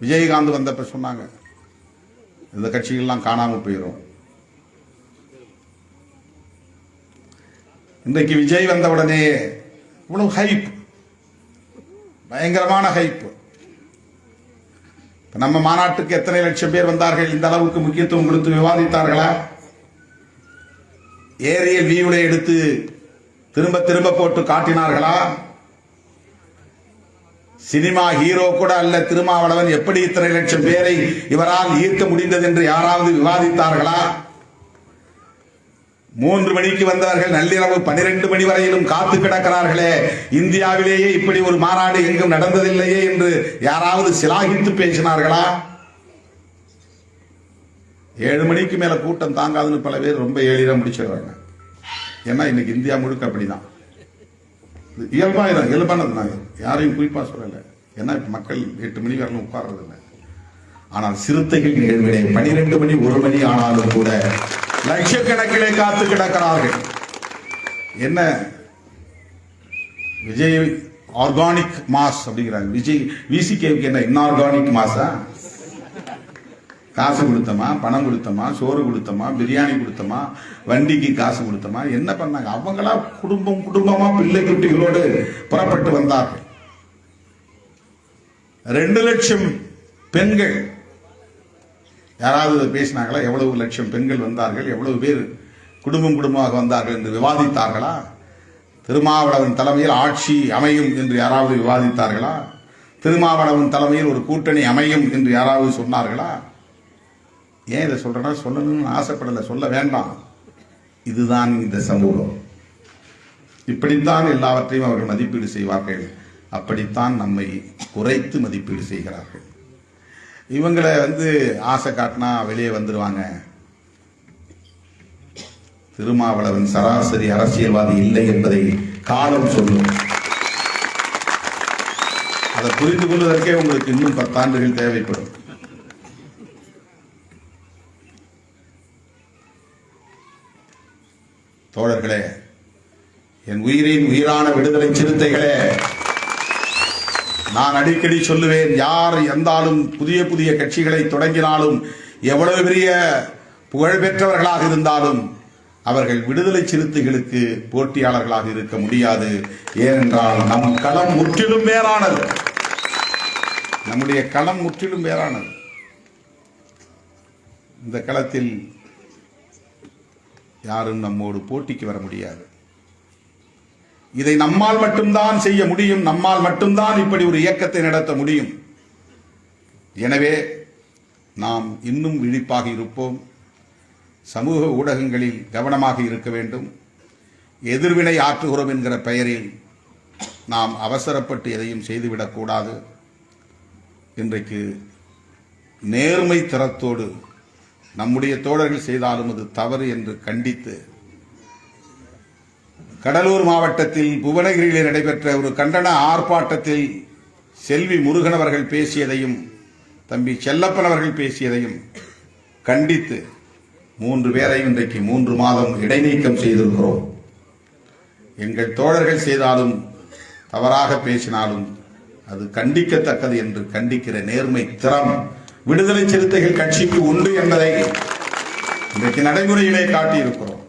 விஜயகாந்த் வந்தப்ப சொன்னாங்க இந்த கட்சிகள்லாம் காணாமல் போயிடும் இன்றைக்கு விஜய் வந்த உடனே இவ்வளவு ஹைப் பயங்கரமான ஹைப் நம்ம மாநாட்டுக்கு எத்தனை லட்சம் பேர் வந்தார்கள் இந்த அளவுக்கு முக்கியத்துவம் கொடுத்து விவாதித்தார்களா? ஏரியல் வியூலை எடுத்து திரும்ப திரும்ப போட்டு காட்டினார்களா? சினிமா ஹீரோ கூட அல்ல திருமாவளவன் எப்படி இத்தனை லட்சம் பேரை இவரால் ஈர்க்க முடிந்தது என்று யாராவது விவாதித்தார்களா? மூன்று மணிக்கு வந்தவர்கள் நள்ளிரவு பனிரெண்டு மணி வரையிலும் காத்து கிடக்கிறார்களே. இந்தியாவிலேயே இப்படி ஒரு மாநாடு எங்கும் நடந்ததில்லையே என்று யாராவது சிலாகித்து பேசினார்களா? ஏழு மணிக்கு மேல கூட்டம் தாங்காதுன்னு பல பேர் ரொம்ப எளிதாக முடிச்சிடுறாங்க ஏன்னா இன்னைக்கு இந்தியா முழுக்க அப்படிதான். இது இயல்பானது நான் யாரையும் குறிப்பாக சொல்லலை. ஏன்னா இப்போ மக்கள் எட்டு மணி வரலாம் உட்கார்றது இல்லை. ஆனால் சிறுத்தைகள் நிகழ்வினை பனிரெண்டு மணி ஒரு மணி ஆனாலும் கூட லட்சக்கணக்கிலே காத்து கிடக்கிறார்கள். என்ன? விஜய் ஆர்கானிக் மாஸ் அப்படிங்கிறாங்க. விஜய் விசிகேவுக்கு என்ன இன்ஆர்கானிக் மாஸா? காசு கொடுத்தமா பணம் கொடுத்தமா சோறு கொடுத்தமா பிரியாணி கொடுத்தமா வண்டிக்கு காசு கொடுத்தமா என்ன பண்ணாங்க? அவங்களா குடும்பம் குடும்பமா பிள்ளை குட்டிகளோடு புறப்பட்டு வந்தார்கள். ரெண்டு லட்சம் பெண்கள். யாராவது பேசினாங்களா? எவ்வளவு லட்சம் பெண்கள் வந்தார்கள்? எவ்வளவு பேர் குடும்பம் குடும்பமாக வந்தார்கள் என்று விவாதித்தார்களா? திருமாவளவன் தலைமையில் ஆட்சி அமையும் என்று யாராவது விவாதித்தார்களா? திருமாவளவன் தலைமையில் ஒரு கூட்டணி அமையும் என்று யாராவது சொன்னார்களா? ஏன் இதை சொல்கிறேன்னா சொல்லணும்னு ஆசைப்படலை. சொல்ல வேண்டாம். இதுதான் இந்த சமூகம். இப்படித்தான் எல்லாவற்றையும் அவர்கள் மதிப்பீடு செய்வார்கள். அப்படித்தான் நம்மை குறைத்து மதிப்பீடு செய்கிறார்கள். இவங்களை வந்து ஆசை காட்டினா வெளியே வந்துடுவாங்க திருமாவளவன் சராசரி அரசியல்வாதி இல்லை என்பதை காலம் சொல்லும். அதை புரிந்து கொள்வதற்கே உங்களுக்கு இன்னும் பத்தாண்டுகள் தேவைப்படும். தோழர்களே என் உயிரின் உயிரான விடுதலை சிறுத்தைகளே நான் அடிக்கடி சொல்லுவேன் யார் எந்தாலும் புதிய புதிய கட்சிகளை தொடங்கினாலும் எவ்வளவு பெரிய புகழ்பெற்றவர்களாக இருந்தாலும் அவர்கள் விடுதலை சிறுத்தைகளுக்கு போட்டியாளர்களாக இருக்க முடியாது. ஏனென்றால் நம் களம் முற்றிலும் வேறானது. நம்முடைய களம் முற்றிலும் வேறானது. இந்த களத்தில் யாரும் நம்மோடு போட்டிக்கு வர முடியாது. இதை நம்மால் மட்டும்தான் செய்ய முடியும் நம்மால் மட்டும்தான் இப்படி ஒரு இயக்கத்தை நடத்த முடியும். எனவே நாம் இன்னும் விழிப்பாக இருப்போம். சமூக ஊடகங்களில் கவனமாக இருக்க வேண்டும். எதிர்வினை ஆற்றுகிறோம் என்கிற பெயரில் நாம் அவசரப்பட்டு எதையும் செய்துவிடக்கூடாது. இன்றைக்கு நேர்மை தரத்தோடு நம்முடைய தோழர்கள் செய்தாலும் அது தவறு என்று கண்டித்து கடலூர் மாவட்டத்தில் புவனகிரியில் நடைபெற்ற ஒரு கண்டன ஆர்ப்பாட்டத்தில் செல்வி முருகன் அவர்கள் பேசியதையும் தம்பி செல்லப்பன் அவர்கள் பேசியதையும் கண்டித்து மூன்று பேரையும் இன்றைக்கு மூன்று மாதம் இடைநீக்கம் செய்திருக்கிறோம். எங்கள் தோழர்கள் செய்தாலும் தவறாக பேசினாலும் அது கண்டிக்கத்தக்கது என்று கண்டிக்கிற நேர்மை திறம் விடுதலை சிறுத்தைகள் கட்சிக்கு உண்டு என்பதை இன்றைக்கு நடைமுறையிலே காட்டியிருக்கிறோம்.